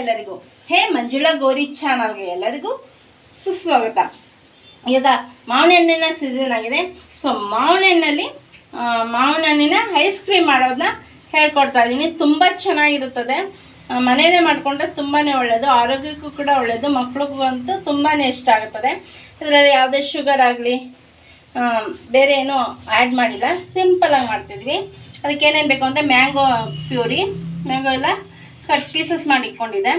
ಎಲ್ಲರಿಗೂ. ಹೇ ಮಂಜುಳಾ ಗೌರಿ ಚಾನಲ್ಗೆ ಎಲ್ಲರಿಗೂ ಸುಸ್ವಾಗತ. ಮಾವಿನ ಹಣ್ಣಿನ ಸೀಸನ್ ಆಗಿದೆ. ಸೊ ಮಾವಿನ ಹಣ್ಣಲ್ಲಿ ಮಾವಿನ ಹಣ್ಣಿನ ಐಸ್ ಕ್ರೀಮ್ ಮಾಡೋದನ್ನ ಹೇಳ್ಕೊಡ್ತಾ ಇದ್ದೀನಿ ತುಂಬ ಚೆನ್ನಾಗಿರುತ್ತದೆ. ಮನೆಯಲ್ಲೇ ಮಾಡಿಕೊಂಡ್ರೆ ತುಂಬಾ ಒಳ್ಳೆಯದು ಆರೋಗ್ಯಕ್ಕೂ ಕೂಡ ಒಳ್ಳೆಯದು ಮಕ್ಳಿಗೂ ಅಂತೂ ತುಂಬಾ ಇಷ್ಟ ಆಗುತ್ತದೆ. ಇದರಲ್ಲಿ ಯಾವುದೇ ಶುಗರ್ ಆಗಲಿ ಬೇರೆ ಏನೂ ಆ್ಯಡ್ ಮಾಡಿಲ್ಲ. ಸಿಂಪಲಾಗಿ ಮಾಡ್ತಿದ್ವಿ. ಅದಕ್ಕೆ ಏನೇನು ಬೇಕು ಅಂದರೆ ಮ್ಯಾಂಗೋ ಪ್ಯೂರಿ ಮ್ಯಾಂಗೋ ಎಲ್ಲ ಕಟ್ ಪೀಸಸ್ ಮಾಡಿ ಇಟ್ಕೊಂಡಿದ್ದೆ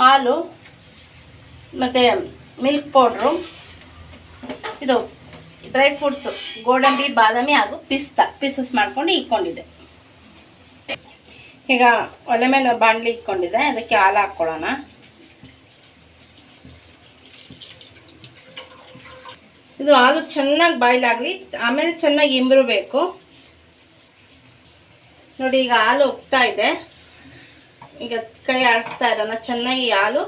ಹಾಲು, ಮತ್ತು ಮಿಲ್ಕ್ ಪೌಡ್ರು ಇದು ಡ್ರೈ ಫ್ರೂಟ್ಸು ಗೋಡಂಬಿ, ಬಾದಾಮಿ ಹಾಗೂ ಪಿಸ್ತಾ ಪೀಸಸ್ ಮಾಡ್ಕೊಂಡು ಇಟ್ಕೊಂಡಿದ್ದೆ. ಈಗ ಒಲೆ ಮೇಲೆ ಬಾಣಲಿ ಇಟ್ಕೊಂಡಿದ್ದೆ. ಅದಕ್ಕೆ ಹಾಲು ಹಾಕ್ಕೊಳ್ಳೋಣ. ಇದು ಹಾಲು ಚೆನ್ನಾಗಿ ಬಾಯ್ಲ್ ಆಗಲಿ ಆಮೇಲೆ ಚೆನ್ನಾಗಿ ಇಂಬ್ರಬೇಕು. ನೋಡಿ, ಈಗ ಹಾಲು ಹೋಗ್ತಾ ಇದೆ. ಈಗ ಕೈ ಆಡಿಸ್ತಾ ಇರೋಣ. ಚೆನ್ನಾಗಿ ಹಾಲು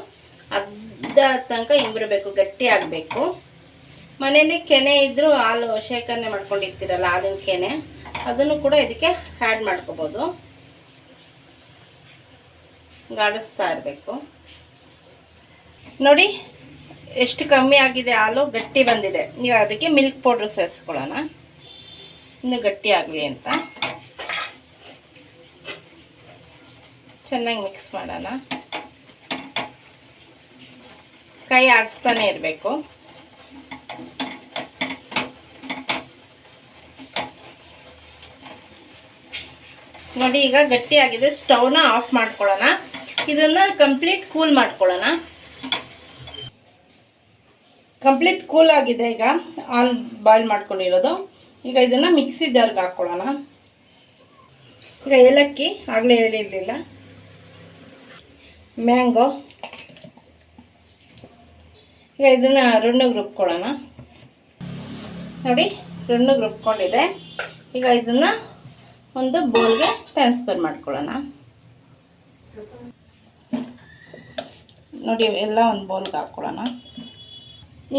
ಅರ್ಧ ತನಕ ಇಂಬ್ರಬೇಕು ಗಟ್ಟಿ ಆಗಬೇಕು. ಮನೇಲಿ ಕೆನೆ ಇದ್ದರೂ ಹಾಲು ಶೇಖರಣೆ ಮಾಡ್ಕೊಂಡಿರ್ತೀರಲ್ಲ, ಹಾಲಿನ ಕೆನೆ, ಅದನ್ನು ಕೂಡ ಇದಕ್ಕೆ ಆ್ಯಡ್ ಮಾಡ್ಕೋಬೋದು. ಗಾಡಿಸ್ತಾ ಇರಬೇಕು. ನೋಡಿ, ಎಷ್ಟು ಕಮ್ಮಿ ಆಗಿದೆ ಹಾಲು, ಗಟ್ಟಿ ಬಂದಿದೆ. ಈಗ ಅದಕ್ಕೆ ಮಿಲ್ಕ್ ಪೌಡ್ರ್ ಸೇರಿಸ್ಕೊಳ್ಳೋಣ. ಇನ್ನೂ ಗಟ್ಟಿ ಆಗಲಿ ಅಂತ. ಚೆನ್ನಾಗಿ ಮಿಕ್ಸ್ ಮಾಡೋಣ. ಕೈ ಆಡಿಸ್ತಾನೆ ಇರಬೇಕು. ನೋಡಿ, ಈಗ ಗಟ್ಟಿಯಾಗಿದೆ. ಸ್ಟವ್ನ ಆಫ್ ಮಾಡ್ಕೊಳ್ಳೋಣ. ಇದನ್ನ ಕಂಪ್ಲೀಟ್ ಕೂಲ್ ಮಾಡ್ಕೊಳ್ಳೋಣ. ಕಂಪ್ಲೀಟ್ ಕೂಲ್ ಆಗಿದೆ ಈಗ. ಆಲ್ ಬಾಯ್ಲ್ ಮಾಡ್ಕೊಂಡಿರೋದು. ಈಗ ಇದನ್ನು ಮಿಕ್ಸಿ ಜಾರ್ಗೆ ಹಾಕ್ಕೊಳ್ಳೋಣ. ಈಗ ಏಲಕ್ಕಿ ಆಗಲೇ ಹೇಳಿರಲಿಲ್ಲ. ಮ್ಯಾಂಗೋ. ಈಗ ಇದನ್ನು ರುಣ್ಣಗೆ ರುಬ್ಕೊಳ್ಳೋಣ ನೋಡಿ ರುಣ್ಣಗೆ ರುಬ್ಕೊಂಡಿದೆ ಈಗ ಇದನ್ನು ಒಂದು ಬೌಲ್ಗೆ ಟ್ರಾನ್ಸ್ಫರ್ ಮಾಡ್ಕೊಳ್ಳೋಣ. ನೋಡಿ, ಎಲ್ಲ ಒಂದು ಬೌಲ್ಗೆ ಹಾಕ್ಕೊಳ್ಳೋಣ.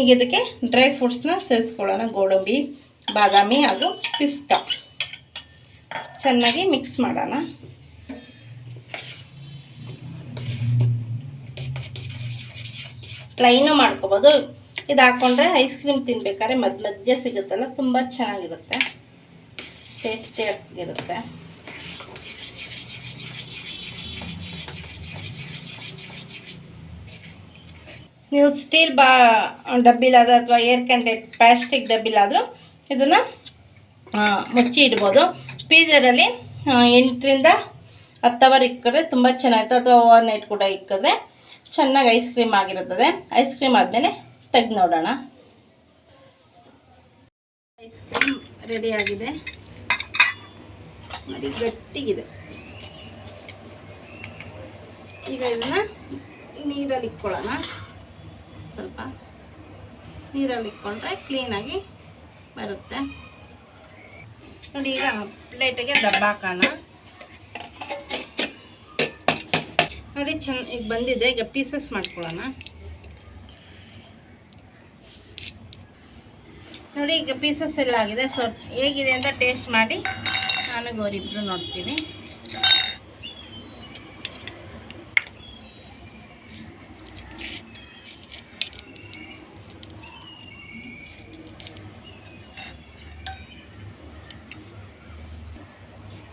ಈಗ ಇದಕ್ಕೆ ಡ್ರೈ ಫ್ರೂಟ್ಸ್ನ ಸೇರಿಸ್ಕೊಳ್ಳೋಣ. ಗೋಡಂಬಿ, ಬಾದಾಮಿ ಹಾಗೂ ಪಿಸ್ತಾ. ಚೆನ್ನಾಗಿ ಮಿಕ್ಸ್ ಮಾಡೋಣ. ಪ್ಲೈನು ಮಾಡ್ಕೋಬೋದು. ಇದು ಹಾಕ್ಕೊಂಡ್ರೆ ಐಸ್ ಕ್ರೀಮ್ ತಿನ್ಬೇಕಾದ್ರೆ ಮಧ್ಯ ಮಧ್ಯ ಸಿಗುತ್ತಲ್ಲ, ತುಂಬ ಚೆನ್ನಾಗಿರುತ್ತೆ. ಟೇಸ್ಟಿಯಾಗಿರುತ್ತೆ ನೀವು ಸ್ಟೀಲ್ ಬಾ ಡಬ್ಬಿಲಾದ ಅಥವಾ ಏರ್ ಕಂಟೆಂಟ್ ಪ್ಲಾಸ್ಟಿಕ್ ಡಬ್ಬಿಲಾದರೂ ಇದನ್ನು ಮುಚ್ಚಿ ಇಡ್ಬೋದು. ಪೀಜರಲ್ಲಿ ಎಂಟರಿಂದ ಹತ್ತು ಅವರ್ ಇಕ್ಕಿದ್ರೆ ತುಂಬ ಚೆನ್ನಾಗಿರುತ್ತೆ. ಅಥವಾ ಓವರ್ ನೈಟ್ ಕೂಡ ಇಕ್ಕಿದ್ರೆ. ಚೆನ್ನಾಗಿ ಐಸ್ ಕ್ರೀಮ್ ಆಗಿರುತ್ತದೆ. ಐಸ್ ಕ್ರೀಮ್ ಆದಮೇಲೆ ತೆಗೆದು ನೋಡೋಣ. ಐಸ್ ಕ್ರೀಮ್ ರೆಡಿ ಆಗಿದೆ. ನೋಡಿ ಗಟ್ಟಿಗಿದೆ. ಈಗ ಇದನ್ನು ನೀರಲ್ಲಿ ಇಕ್ಕೊಳ್ಳೋಣ ಸ್ವಲ್ಪ ನೀರಲ್ಲಿ ಇಕ್ಕೊಂಡ್ರೆ ಕ್ಲೀನಾಗಿ ಬರುತ್ತೆ. ನೋಡಿ ಈಗ ಪ್ಲೇಟಿಗೆ ದಬ್ಬ ನೋಡಿ ಚೆನ್ನ ಈಗ ಬಂದಿದೆ. ಈಗ ಪೀಸಸ್ ಮಾಡ್ಕೊಳ್ಳೋಣ. ನೋಡಿ, ಈಗ ಪೀಸಸ್ ಎಲ್ಲ ಆಗಿದೆ. ಸೊ ಹೇಗಿದೆ ಅಂತ ಟೇಸ್ಟ್ ಮಾಡಿ ನಾನು ಗೌರಿಬ್ರು ನೋಡ್ತೀನಿ.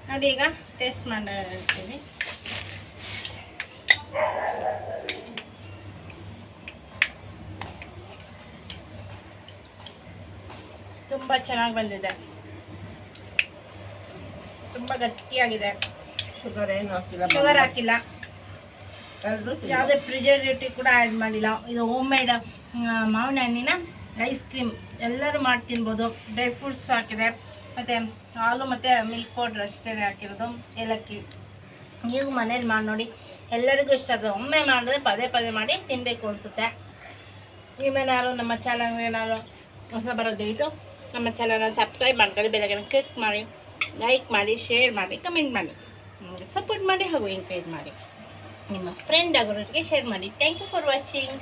ನೋಡಿ, ಈಗ ಟೇಸ್ಟ್ ಮಾಡಿರ್ತೀನಿ ತುಂಬ ಚೆನ್ನಾಗಿ ಬಂದಿದೆ. ತುಂಬ ಗಟ್ಟಿಯಾಗಿದೆ. ಶುಗರ್ ಏನು ಹಾಕಿಲ್ಲ ಶುಗರ್ ಹಾಕಿಲ್ಲ. ಯಾವುದೇ ಪ್ರಿಸರ್ವೇಟಿವ್ ಕೂಡ ಆ್ಯಡ್ ಮಾಡಿಲ್ಲ. ಇದು ಹೋಮ್ ಮೇಡ್ ಮಾವಿನ ಹಣ್ಣಿನ ಐಸ್ ಕ್ರೀಮ್ ಎಲ್ಲರೂ ಮಾಡಿ ತಿನ್ಬೋದು. ಡ್ರೈ ಫ್ರೂಟ್ಸ್ ಹಾಕಿದೆ. ಮತ್ತು ಹಾಲು ಮತ್ತು ಮಿಲ್ಕ್ ಪೌಡ್ರ್ ಅಷ್ಟೇ ಹಾಕಿರೋದು. ಏಲಕ್ಕಿ. ನೀವು ಮನೇಲಿ ಮಾಡಿ ನೋಡಿ. ಎಲ್ಲರಿಗೂ ಇಷ್ಟ ಆಗ್ತದೆ ಒಮ್ಮೆ ಮಾಡಿದ್ರೆ ಪದೇ ಪದೇ ಮಾಡಿ ತಿನ್ನಬೇಕು ಅನಿಸುತ್ತೆ. ನಿಮ್ಮೇನಾದ್ರು ನಮ್ಮ ಚಾನಲ್ ಏನಾದ್ರು ಹೊಸ ಬರೋದು ದಯವಿಟ್ಟು ನಮ್ಮ ಚಾನಲ್ನ ಸಬ್ಸ್ಕ್ರೈಬ್ ಮಾಡ್ಕೊಳ್ಳಿ ಬೆಳಗ್ಗೆ ಕ್ಲಿಕ್ ಮಾಡಿ ಲೈಕ್ ಮಾಡಿ ಶೇರ್ ಮಾಡಿ ಕಮೆಂಟ್ ಮಾಡಿ ಸಪೋರ್ಟ್ ಮಾಡಿ ಹಾಗೂ ಎಂಕರೇಜ್ ಮಾಡಿ ನಿಮ್ಮ ಫ್ರೆಂಡ್ ಆಗೋರಿಗೆ ಶೇರ್ ಮಾಡಿ ಥ್ಯಾಂಕ್ ಯು ಫಾರ್ ವಾಚಿಂಗ್